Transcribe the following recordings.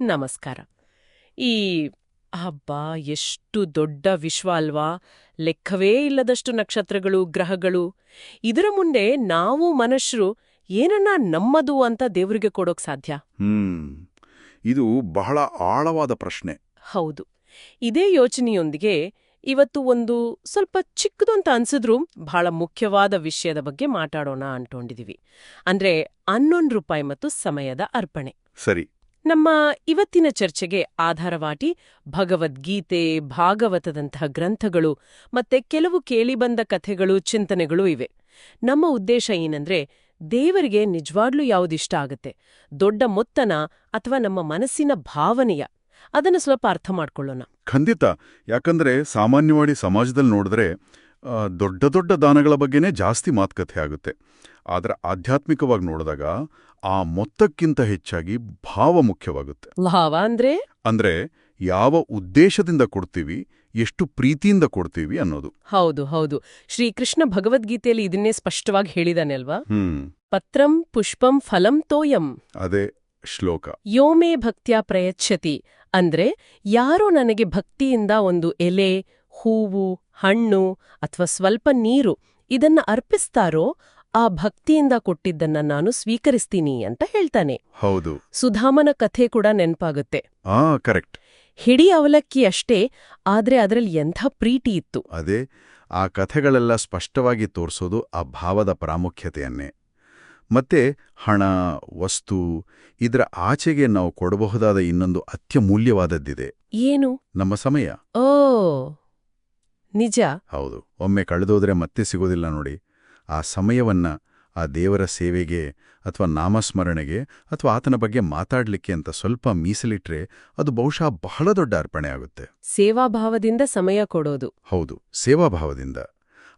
ನಮಸ್ಕಾರ. ಈ ಹಬ್ಬ ಎಷ್ಟು ದೊಡ್ಡ ವಿಶ್ವ ಅಲ್ವಾ? ಲೆಕ್ಕವೇ ಇಲ್ಲದಷ್ಟು ನಕ್ಷತ್ರಗಳು ಗ್ರಹಗಳು. ಇದರ ಮುಂದೆ ನಾವು ಮನುಷ್ಯರು ಏನನ್ನ ನಮ್ಮದು ಅಂತ ದೇವರಿಗೆ ಕೊಡೋಕ್ ಸಾಧ್ಯ? ಹ್ಮ್. ಇದು ಬಹಳ ಆಳವಾದ ಪ್ರಶ್ನೆ. ಹೌದು. ಇದೇ ಯೋಚನೆಯೊಂದಿಗೆ ಇವತ್ತು ಒಂದು ಸ್ವಲ್ಪ ಚಿಕ್ಕದು ಅಂತ ಅನ್ಸಿದ್ರೂ ಬಹಳ ಮುಖ್ಯವಾದ ವಿಷಯದ ಬಗ್ಗೆ ಮಾತಾಡೋಣ ಅನ್ಕೊಂಡಿದೀವಿ ಅಂದ್ರೆ ಹನ್ನೊಂದು ರೂಪಾಯಿ ಮತ್ತು ಸಮಯದ ಅರ್ಪಣೆ. ಸರಿ. ನಮ್ಮ ಇವತ್ತಿನ ಚರ್ಚೆಗೆ ಆಧಾರವಾಟಿ ಭಗವದ್ಗೀತೆ, ಭಾಗವತದಂತಹ ಗ್ರಂಥಗಳು ಮತ್ತೆ ಕೆಲವು ಕೇಳಿಬಂದ ಕಥೆಗಳು, ಚಿಂತನೆಗಳು ಇವೆ. ನಮ್ಮ ಉದ್ದೇಶ ಏನಂದ್ರೆ ದೇವರಿಗೆ ನಿಜವಾಗ್ಲೂ ಯಾವುದಿಷ್ಟ ಆಗತ್ತೆ? ದೊಡ್ಡ ಮೊತ್ತನ ಅಥವಾ ನಮ್ಮ ಮನಸ್ಸಿನ ಭಾವನೆಯ? ಅದನ್ನು ಸ್ವಲ್ಪ ಅರ್ಥ ಮಾಡ್ಕೊಳ್ಳೋಣ. ಖಂಡಿತ. ಯಾಕಂದ್ರೆ ಸಾಮಾನ್ಯವಾಗಿ ಸಮಾಜದಲ್ಲಿ ನೋಡಿದ್ರೆ ದೊಡ್ಡ ದೊಡ್ಡ ದಾನಗಳ ಬಗ್ಗೆನೇ ಜಾಸ್ತಿ ಮಾತುಕತೆ ಆಗುತ್ತೆ. ಆದ್ರೆ ಆಧ್ಯಾತ್ಮಿಕವಾಗಿ ನೋಡಿದಾಗ ಆ ಮೊತ್ತಕ್ಕಿಂತ ಹೆಚ್ಚಾಗಿ ಭಾವ ಮುಖ್ಯವಾಗುತ್ತೆ. ಭಾವ ಅಂದ್ರೆ? ಅಂದ್ರೆ ಯಾವ ಉದ್ದೇಶದಿಂದ ಕೊಡ್ತೀವಿ ಎಷ್ಟು ಪ್ರೀತಿಯಿಂದ ಕೊಡ್ತೀವಿ ಅನ್ನೋದು. ಹೌದು ಹೌದು. ಶ್ರೀಕೃಷ್ಣ ಭಗವದ್ಗೀತೆಯಲ್ಲಿ ಇದನ್ನೇ ಸ್ಪಷ್ಟವಾಗಿ ಹೇಳಿದಾನೆ ಅಲ್ವಾ? ಪತ್ರಂ ಪುಷ್ಪಂ ಫಲಂ ತೋಯಂ. ಅದೇ ಶ್ಲೋಕ. ಯೋಮೇ ಭಕ್ತ್ಯಾ ಪ್ರಯಚ್ಛತಿ. ಅಂದ್ರೆ ಯಾರೋ ನನಗೆ ಭಕ್ತಿಯಿಂದ ಒಂದು ಎಲೆ ಹೂವು ಹಣ್ಣು ಅಥವಾ ಸ್ವಲ್ಪ ನೀರು ಇದನ್ನ ಅರ್ಪಿಸ್ತಾರೋ ಆ ಭಕ್ತಿಯಿಂದ ಕೊಟ್ಟಿದ್ದನ್ನ ನಾನು ಸ್ವೀಕರಿಸ್ತೀನಿ ಅಂತ ಹೇಳ್ತಾನೆ. ಹೌದು. ಸುಧಾಮನ ಕಥೆ ಕೂಡ ನೆನಪಾಗುತ್ತೆ. ಆ ಕರೆಕ್ಟ್. ಹಿಡಿ ಅವಲಕ್ಕಿ ಅಷ್ಟೇ ಆದ್ರೆ ಅದರಲ್ಲಿ ಎಂಥ ಪ್ರೀತಿ ಇತ್ತು. ಅದೇ ಆ ಕಥೆಗಳೆಲ್ಲ ಸ್ಪಷ್ಟವಾಗಿ ತೋರಿಸೋದು ಆ ಭಾವದ ಪ್ರಾಮುಖ್ಯತೆಯನ್ನೇ. ಮತ್ತೆ ಹಣ ವಸ್ತು ಇದರ ಆಚೆಗೆ ನಾವು ಕೊಡಬಹುದಾದ ಇನ್ನೊಂದು ಅತ್ಯಮೂಲ್ಯವಾದದ್ದಿದೆ. ಏನು? ನಮ್ಮ ಸಮಯ. ಓ ನಿಜ. ಹೌದು. ಒಮ್ಮೆ ಕಳೆದೋದ್ರೆ ಮತ್ತೆ ಸಿಗೋದಿಲ್ಲ ನೋಡಿ. ಆ ಸಮಯವನ್ನ ಆ ದೇವರ ಸೇವೆಗೆ ಅಥವಾ ನಾಮಸ್ಮರಣೆಗೆ ಅಥವಾ ಆತನ ಬಗ್ಗೆ ಮಾತಾಡಲಿಕ್ಕೆ ಅಂತ ಸ್ವಲ್ಪ ಮೀಸಲಿಟ್ರೆ ಅದು ಬಹುಶಃ ಬಹಳ ದೊಡ್ಡ ಅರ್ಪಣೆ ಆಗುತ್ತೆ. ಸೇವಾಭಾವದಿಂದ ಸಮಯ ಕೊಡೋದು. ಹೌದು ಸೇವಾಭಾವದಿಂದ.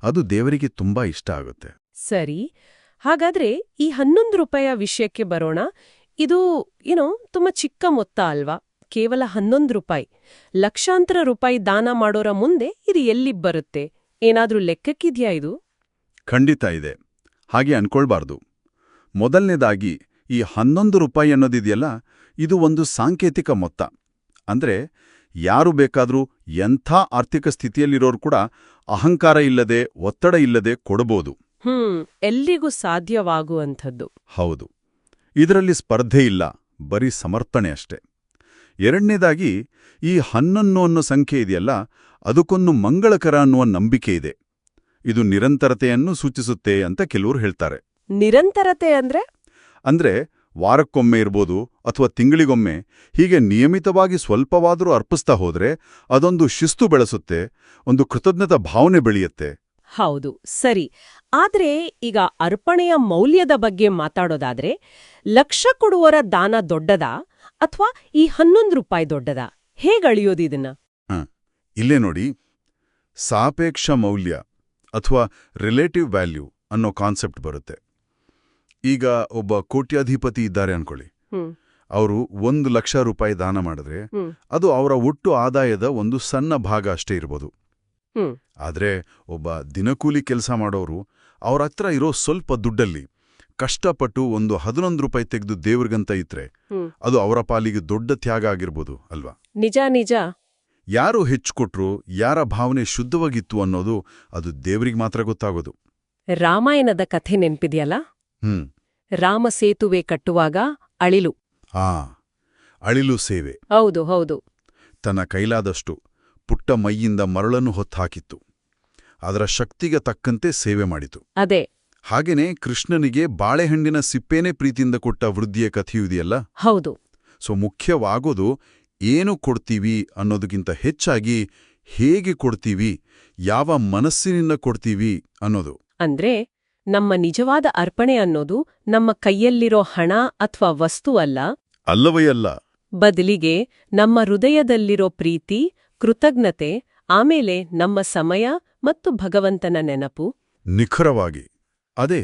ಅದು ದೇವರಿಗೆ ತುಂಬಾ ಇಷ್ಟ ಆಗುತ್ತೆ. ಸರಿ ಹಾಗಾದ್ರೆ ಈ ಹನ್ನೊಂದು ರೂಪಾಯಿಯ ವಿಷಯಕ್ಕೆ ಬರೋಣ. ಇದು ಏನೋ ತುಂಬಾ ಚಿಕ್ಕ ಮೊತ್ತ ಅಲ್ವಾ? ಕೇವಲ ಹನ್ನೊಂದು ರೂಪಾಯಿ. ಲಕ್ಷಾಂತರ ರೂಪಾಯಿ ದಾನ ಮಾಡೋರ ಮುಂದೆ ಇದು ಎಲ್ಲಿ ಬರುತ್ತೆ? ಏನಾದ್ರೂ ಲೆಕ್ಕಕ್ಕಿದ್ಯಾ ಇದು? ಖಂಡಿತ ಇದೆ. ಹಾಗೆ ಅನ್ಕೊಳ್ಬಾರ್ದು. ಮೊದಲನೇದಾಗಿ ಈ ಹನ್ನೊಂದು ರೂಪಾಯಿ ಅನ್ನೋದಿದೆಯಲ್ಲ ಇದು ಒಂದು ಸಾಂಕೇತಿಕ ಮೊತ್ತ. ಅಂದ್ರೆ ಯಾರು ಬೇಕಾದರೂ ಎಂಥ ಆರ್ಥಿಕ ಸ್ಥಿತಿಯಲ್ಲಿರೋರು ಕೂಡ ಅಹಂಕಾರ ಇಲ್ಲದೆ ಒತ್ತಡ ಇಲ್ಲದೆ ಕೊಡಬಹುದು ಹ್ಮ್ ಎಲ್ಲಿಗೂ ಸಾಧ್ಯವಾಗುವಂಥದ್ದು. ಹೌದು. ಇದರಲ್ಲಿ ಸ್ಪರ್ಧೆ ಇಲ್ಲ ಬರೀ ಸಮರ್ಪಣೆ ಅಷ್ಟೆ. ಎರಡನೇದಾಗಿ ಈ ಹನ್ನೊಂದು ಅನ್ನೋ ಸಂಖ್ಯೆ ಇದೆಯಲ್ಲ ಅದಕ್ಕೊಂದು ಮಂಗಳಕರ ಅನ್ನುವ ನಂಬಿಕೆ ಇದೆ. ಇದು ನಿರಂತರತೆಯನ್ನು ಸೂಚಿಸುತ್ತೆ ಅಂತ ಕೆಲವರು ಹೇಳ್ತಾರೆ. ನಿರಂತರತೆ ಅಂದ್ರೆ? ಅಂದ್ರೆ ವಾರಕ್ಕೊಮ್ಮೆ ಇರ್ಬೋದು ಅಥವಾ ತಿಂಗಳಿಗೊಮ್ಮೆ ಹೀಗೆ ನಿಯಮಿತವಾಗಿ ಸ್ವಲ್ಪವಾದರೂ ಅರ್ಪಿಸ್ತಾ ಹೋದ್ರೆ ಅದೊಂದು ಶಿಸ್ತು ಬೆಳೆಸುತ್ತೆ ಒಂದು ಕೃತಜ್ಞತಾ ಭಾವನೆ ಬೆಳೆಯುತ್ತೆ. ಹೌದು ಸರಿ. ಆದ್ರೆ ಈಗ ಅರ್ಪಣೆಯ ಮೌಲ್ಯದ ಬಗ್ಗೆ ಮಾತಾಡೋದಾದ್ರೆ ಲಕ್ಷ ಕೊಡುವರ ದಾನ ದೊಡ್ಡದಾ ಅಥವಾ ಈ ಹನ್ನೊಂದು ರೂಪಾಯಿ ದೊಡ್ಡದಾ? ಹೇಗಳಿಯೋದು ಇದನ್ನ? ಇಲ್ಲೇ ನೋಡಿ. ಸಾಪೇಕ್ಷ ಮೌಲ್ಯ. ಅಥವಾ ರಿಲೇಟಿವ್ ವ್ಯಾಲ್ಯೂ ಅನ್ನೋ ಕಾನ್ಸೆಪ್ಟ್ ಬರುತ್ತೆ. ಈಗ ಒಬ್ಬ ಕೋಟ್ಯಾಧಿಪತಿ ಇದ್ದಾರೆ ಅನ್ಕೊಳ್ಳಿ. ಅವರು ಒಂದು ಲಕ್ಷ ರೂಪಾಯಿ ದಾನ ಮಾಡಿದ್ರೆ ಅದು ಅವರ ಒಟ್ಟು ಆದಾಯದ ಒಂದು ಸಣ್ಣ ಭಾಗ ಅಷ್ಟೇ ಇರ್ಬೋದು. ಆದರೆ ಆದ್ರೆ ಒಬ್ಬ ದಿನಕೂಲಿ ಕೆಲಸ ಮಾಡೋರು ಅವ್ರ ಹತ್ರ ಇರೋ ಸ್ವಲ್ಪ ದುಡ್ಡಲ್ಲಿ ಕಷ್ಟಪಟ್ಟು ಒಂದು ಹದಿನೊಂದು ರೂಪಾಯಿ ತೆಗೆದು ದೇವ್ರಿಗಂತ ಇದ್ರೆ ಅದು ಅವರ ಪಾಲಿಗೆ ದೊಡ್ಡ ತ್ಯಾಗ ಆಗಿರ್ಬೋದು ಅಲ್ವಾ? ನಿಜ ನಿಜ. ಯಾರು ಹೆಚ್ಚು ಕೊಟ್ರು ಯಾರ ಭಾವನೆ ಶುದ್ಧವಾಗಿತ್ತು ಅನ್ನೋದು ಅದು ದೇವರಿಗೆ ಮಾತ್ರ ಗೊತ್ತಾಗೋದು. ರಾಮಾಯಣದ ಕಥೆ ನೆನ್ಪಿದೆಯಲ್ಲ? ಹ್ಮ್. ರಾಮ ಸೇತುವೆ ಕಟ್ಟುವಾಗ ಅಳಿಲು. ಆ ಅಳಿಲು ಸೇವೆ. ಹೌದು ಹೌದು. ತನ್ನ ಕೈಲಾದಷ್ಟು ಪುಟ್ಟ ಮೈಯಿಂದ ಮರಳನ್ನು ಹೊತ್ತಾಕಿತ್ತು ಅದರ ಶಕ್ತಿಗೆ ತಕ್ಕಂತೆ ಸೇವೆ ಮಾಡಿತು. ಅದೇ. ಹಾಗೇನೆ ಕೃಷ್ಣನಿಗೆ ಬಾಳೆಹಣ್ಣಿನ ಸಿಪ್ಪೇನೆ ಪ್ರೀತಿಯಿಂದ ಕೊಟ್ಟ ವೃದ್ಧಿಯ ಕಥೆಯೂ ಇದೆಯಲ್ಲ? ಹೌದು. ಸೊ ಮುಖ್ಯವಾಗೋದು ಏನು ಕೊಡ್ತೀವಿ ಅನ್ನೋದಕ್ಕಿಂತ ಹೆಚ್ಚಾಗಿ ಹೇಗೆ ಕೊಡ್ತೀವಿ ಯಾವ ಮನಸ್ಸಿನಿಂದ ಕೊಡ್ತೀವಿ ಅನ್ನೋದು. ಅಂದ್ರೆ ನಮ್ಮ ನಿಜವಾದ ಅರ್ಪಣೆ ಅನ್ನೋದು ನಮ್ಮ ಕೈಯಲ್ಲಿರೋ ಹಣ ಅಥವಾ ವಸ್ತು ಅಲ್ಲ? ಅಲ್ಲವೇ ಅಲ್ಲ. ಬದಲಿಗೆ ನಮ್ಮ ಹೃದಯದಲ್ಲಿರೋ ಪ್ರೀತಿ ಕೃತಜ್ಞತೆ ಆಮೇಲೆ ನಮ್ಮ ಸಮಯ ಮತ್ತು ಭಗವಂತನ ನೆನಪು. ನಿಖರವಾಗಿ. ಅದೇ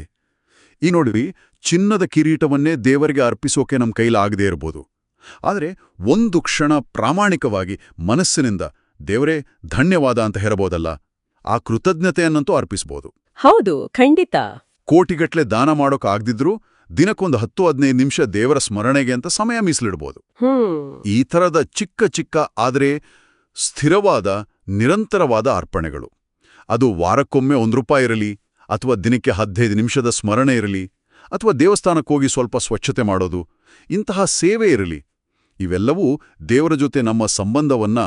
ಈ ನೋಡ್ರಿ ಚಿನ್ನದ ಕಿರೀಟವನ್ನೇ ದೇವರಿಗೆ ಅರ್ಪಿಸೋಕೆ ನಮ್ಮ ಕೈಲಾಗದೇ ಇರ್ಬೋದು. ಆದರೆ ಒಂದು ಕ್ಷಣ ಪ್ರಾಮಾಣಿಕವಾಗಿ ಮನಸ್ಸಿನಿಂದ ದೇವರೇ ಧನ್ಯವಾದ ಅಂತ ಹೇರಬಹುದಲ್ಲ ಆ ಕೃತಜ್ಞತೆಯನ್ನಂತೂ ಅರ್ಪಿಸಬಹುದು ಹೌದು ಖಂಡಿತ. ಕೋಟಿಗಟ್ಲೆ ದಾನ ಮಾಡೋಕಾಗ್ದಿದ್ರೂ ದಿನಕ್ಕೊಂದು ಹತ್ತು ಹದಿನೈದು ನಿಮಿಷ ದೇವರ ಸ್ಮರಣೆಗೆ ಅಂತ ಸಮಯ ಮೀಸಲಿಡಬಹುದು ಈ ಥರದ ಚಿಕ್ಕ ಚಿಕ್ಕ ಆದರೆ ಸ್ಥಿರವಾದ ನಿರಂತರವಾದ ಅರ್ಪಣೆಗಳು. ಅದು ವಾರಕ್ಕೊಮ್ಮೆ ಒಂದು ರೂಪಾಯಿ ಇರಲಿ ಅಥವಾ ದಿನಕ್ಕೆ ಹದಿನೈದು ನಿಮಿಷದ ಸ್ಮರಣೆ ಇರಲಿ ಅಥವಾ ದೇವಸ್ಥಾನಕ್ಕೋಗಿ ಸ್ವಲ್ಪ ಸ್ವಚ್ಛತೆ ಮಾಡೋದು ಇಂತಹ ಸೇವೆ ಇರಲಿ ಇವೆಲ್ಲವೂ ದೇವರ ಜೊತೆ ನಮ್ಮ ಸಂಬಂಧವನ್ನ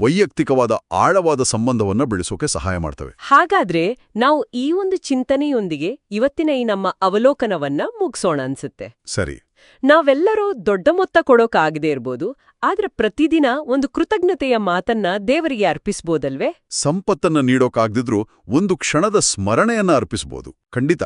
ವೈಯಕ್ತಿಕವಾದ ಆಳವಾದ ಸಂಬಂಧವನ್ನ ಬೆಳೆಸೋಕೆ ಸಹಾಯ ಮಾಡ್ತವೆ. ಹಾಗಾದ್ರೆ ನಾವು ಈ ಒಂದು ಚಿಂತನೆಯೊಂದಿಗೆ ಇವತ್ತಿನ ಈ ನಮ್ಮ ಅವಲೋಕನವನ್ನ ಮುಗಿಸೋಣ ಅನ್ಸುತ್ತೆ. ಸರಿ. ನಾವೆಲ್ಲರೂ ದೊಡ್ಡ ಮೊತ್ತ ಕೊಡೋಕಾಗದೇ ಇರ್ಬೋದು ಆದ್ರೆ ಪ್ರತಿದಿನ ಒಂದು ಕೃತಜ್ಞತೆಯ ಮಾತನ್ನ ದೇವರಿಗೆ ಅರ್ಪಿಸ್ಬೋದಲ್ವೇ? ಸಂಪತ್ತನ್ನ ನೀಡೋಕಾಗ್ದಿದ್ರೂ ಒಂದು ಕ್ಷಣದ ಸ್ಮರಣೆಯನ್ನ ಅರ್ಪಿಸ್ಬೋದು. ಖಂಡಿತ.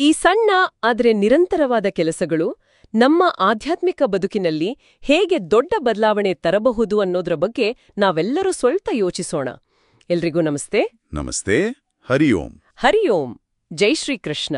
ಈ ಸಣ್ಣ ಆದ್ರೆ ನಿರಂತರವಾದ ಕೆಲಸಗಳು ನಮ್ಮ ಆಧ್ಯಾತ್ಮಿಕ ಬದುಕಿನಲ್ಲಿ ಹೇಗೆ ದೊಡ್ಡ ಬದಲಾವಣೆ ತರಬಹುದು ಅನ್ನೋದ್ರ ಬಗ್ಗೆ ನಾವೆಲ್ಲರೂ ಸ್ವಲ್ಪ ಯೋಚಿಸೋಣ. ಎಲ್ರಿಗೂ ನಮಸ್ತೆ. ನಮಸ್ತೆ. ಹರಿ ಓಂ. ಹರಿ ಓಂ. ಜೈ ಶ್ರೀಕೃಷ್ಣ.